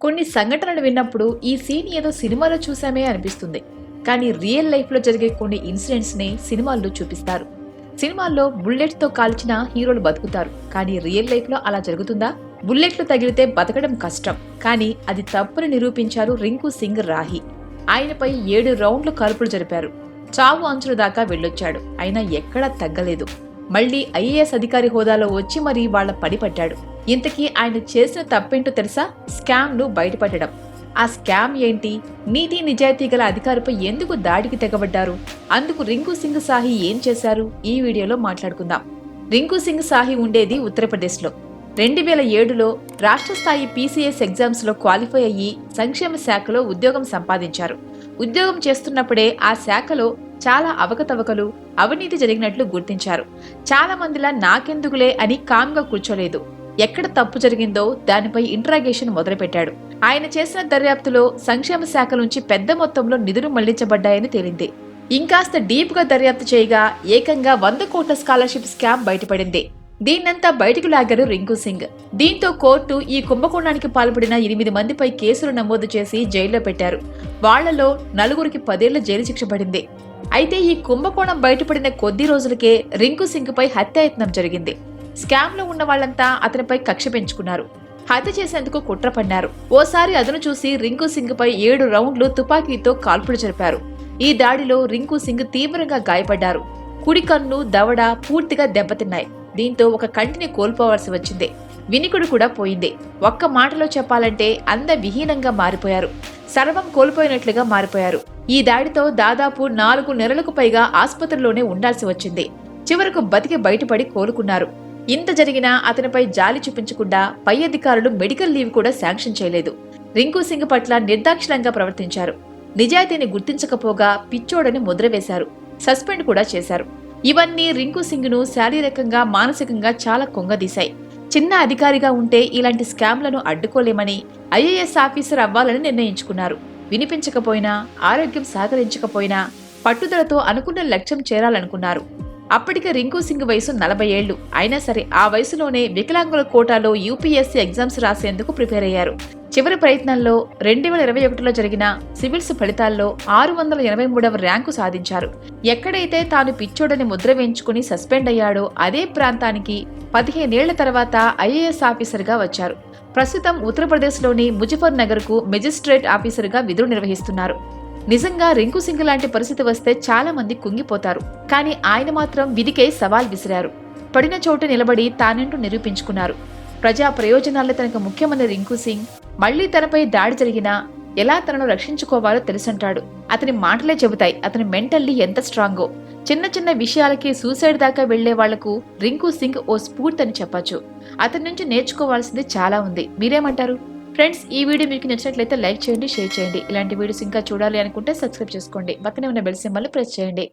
కొన్ని సంఘటనలు విన్నప్పుడు ఈ సీన్ ఏదో సినిమాలో చూసామే అనిపిస్తుంది. కానీ రియల్ లైఫ్లో జరిగే కొన్ని ఇన్సిడెంట్స్ని సినిమాల్లో చూపిస్తారు. సినిమాల్లో బుల్లెట్తో కాల్చిన హీరోలు బతుకుతారు. కానీ రియల్ లైఫ్లో అలా జరుగుతుందా? బుల్లెట్లు తగిలితే బతకడం కష్టం. కానీ అది తప్పుని నిరూపించారు రింకు సింగ్ రాహి. ఆయనపై ఏడు రౌండ్లు కలుపులు జరిపారు. చావు అంచుల దాకా వెళ్ళొచ్చాడు. అయినా ఎక్కడా తగ్గలేదు. మళ్ళీ ఐఏఎస్ అధికారి హోదాలో వచ్చి మరీ వాళ్ళ పడిపడ్డాడు ఇంతకీ ఆయన చేసిన తప్పేంటో తెలుసా? స్కామ్ను బయటపడడం. ఆ స్కామ్ ఏంటి? నీతి నిజాయితీ గల అధికారిపై ఎందుకు దాడికి తెగబడ్డారు? అందుకు రింకు సింగ్ సాహి ఏం చేశారు? ఈ వీడియోలో మాట్లాడుకుందాం. రింకు సింగ్ సాహి ఉండేది ఉత్తరప్రదేశ్లో. రెండు వేల ఏడులో రాష్ట్ర స్థాయి పీసీఎస్ ఎగ్జామ్స్లో క్వాలిఫై అయ్యి సంక్షేమ శాఖలో ఉద్యోగం సంపాదించారు. ఉద్యోగం చేస్తున్నప్పుడే ఆ శాఖలో చాలా అవకతవకలు అవినీతి జరిగినట్లు గుర్తించారు. చాలా మందిలా నాకెందుకులే అని కామ్గా కూర్చోలేదు. ఎక్కడ తప్పు జరిగిందో దానిపై ఇంట్రాగేషన్ మొదలుపెట్టాడు. ఆయన చేసిన దర్యాప్తులో సంక్షేమ శాఖ నుంచి పెద్ద మొత్తంలో నిధులు మళ్ళించబడ్డాయని తేలింది. ఇంకాస్త డీప్గా దర్యాప్తు చేయగా ఏకంగా వంద కోట్ల స్కాలర్షిప్ స్కామ్ బయటపడింది. దీన్నంతా బయటకు లాగారు రింకు సింగ్. దీంతో కోర్టు ఈ కుంభకోణానికి పాల్పడిన ఎనిమిది మందిపై కేసులు నమోదు చేసి జైల్లో పెట్టారు. వాళ్ళలో నలుగురికి పదేళ్ళ జైలు శిక్ష పడింది. అయితే ఈ కుంభకోణం బయటపడిన కొద్ది రోజులకే రింకు సింగ్పై హత్యాయత్నం జరిగింది. స్కామ్లో ఉన్న వాళ్ళంతా అతనిపై కక్ష పెంచుకున్నారు. హత్య చేసేందుకు కుట్ర పన్నారు ఓసారి అదును చూసి రింకు సింగ్పై ఏడు రౌండ్లు తుపాకీతో కాల్పులు జరిపారు. ఈ దాడిలో రింకు సింగ్ తీవ్రంగా గాయపడ్డారు. కుడి కన్ను దవడ పూర్తిగా దెబ్బతిన్నాయి. దీంతో ఒక కంటిని కోల్పోవాల్సి వచ్చింది. వినికుడు కూడా పోయింది. ఒక్క మాటలో చెప్పాలంటే అంద విహీనంగా మారిపోయారు. సర్వం కోల్పోయినట్లుగా మారిపోయారు. ఈ దాడితో దాదాపు నాలుగు నెలలకు పైగా ఆసుపత్రిలోనే ఉండాల్సి వచ్చింది. చివరకు బతికి బయటపడి కోలుకున్నారు. ఇంత జరిగినా అతనిపై జాలి చూపించకుండా పై అధికారులు మెడికల్ లీవ్ కూడా శాంక్షన్ చేయలేదు. రింకు సింగ్ పట్ల నిర్దాక్షిణ్యంగా ప్రవర్తించారు. నిజాయితీని గుర్తించకపోగా పిచ్చోడని ముద్ర వేశారు సస్పెండ్ కూడా చేశారు. ఇవన్నీ రింకు సింగ్ను శారీరకంగా మానసికంగా చాలా కొంగదీశాయి. చిన్న అధికారిగా ఉంటే ఇలాంటి స్కామ్లను అడ్డుకోలేమని ఐఏఎస్ ఆఫీసర్ అవ్వాలని నిర్ణయించుకున్నారు. వినిపించకపోయినా ఆరోగ్యం సహకరించకపోయినా పట్టుదలతో అనుకున్న లక్ష్యం చేరాలనుకున్నారు. అప్పటికే రింకు సింగ్ వయసు నలభై ఏళ్ళు అయినా సరే ఆ వయసులోనే వికలాంగుల కోటాలో యూపీఎస్సీ ఎగ్జామ్స్ రాసేందుకు ప్రిపేర్ అయ్యారు చివరి ప్రయత్నంలో రెండు వేల ఇరవై ఒకటిలో జరిగిన సివిల్స్ ఫలితాల్లో ఆరు వందల ఎనభై మూడవ ర్యాంకు సాధించారు. ఎక్కడైతే తాను పిచ్చోడని ముద్ర వేయించుకుని సస్పెండ్ అయ్యాడో అదే ప్రాంతానికి పదిహేనేళ్ళ తర్వాత ఐఏఎస్ ఆఫీసర్గా వచ్చారు. ప్రస్తుతం ఉత్తరప్రదేశ్లోని ముజఫర్ నగర్కు మెజిస్ట్రేట్ ఆఫీసర్గా విధులు నిర్వహిస్తున్నారు. నిజంగా రింకు సింగ్ లాంటి పరిస్థితి వస్తే చాలా మంది కుంగిపోతారు. కానీ ఆయన మాత్రం విధికే సవాల్ విసిరారు. పడిన చోట నిలబడి తానంటూ నిరూపించుకున్నారు. ప్రజా ప్రయోజనాలే తనకు ముఖ్యమైన రింకు సింగ్. మళ్ళీ తనపై దాడి జరిగినా ఎలా తనను రక్షించుకోవాలో తెలుసంటాడు. అతని మాటలే చెబుతాయి అతని మెంటల్లీ ఎంత స్ట్రాంగో. చిన్న చిన్న విషయాలకి సూసైడ్ దాకా వెళ్ళే వాళ్ళకు రింకు సింగ్ ఓ స్ఫూర్తి అని చెప్పొచ్చు. అతని నుంచి నేర్చుకోవాల్సింది చాలా ఉంది. మీరేమంటారు? ఫ్రెండ్స్ ఈ వీడియో మీకు నచ్చినట్లయితే లైక్ చేయండి షేర్ చేయండి. ఇలాంటి వీడియోస్ ఇంకా చూడాలి అనుకుంటే సబ్స్క్రైబ్ చేసుకోండి. పక్కనే ఉన్న బెల్ సింబల్ ప్రెస్ చేయండి.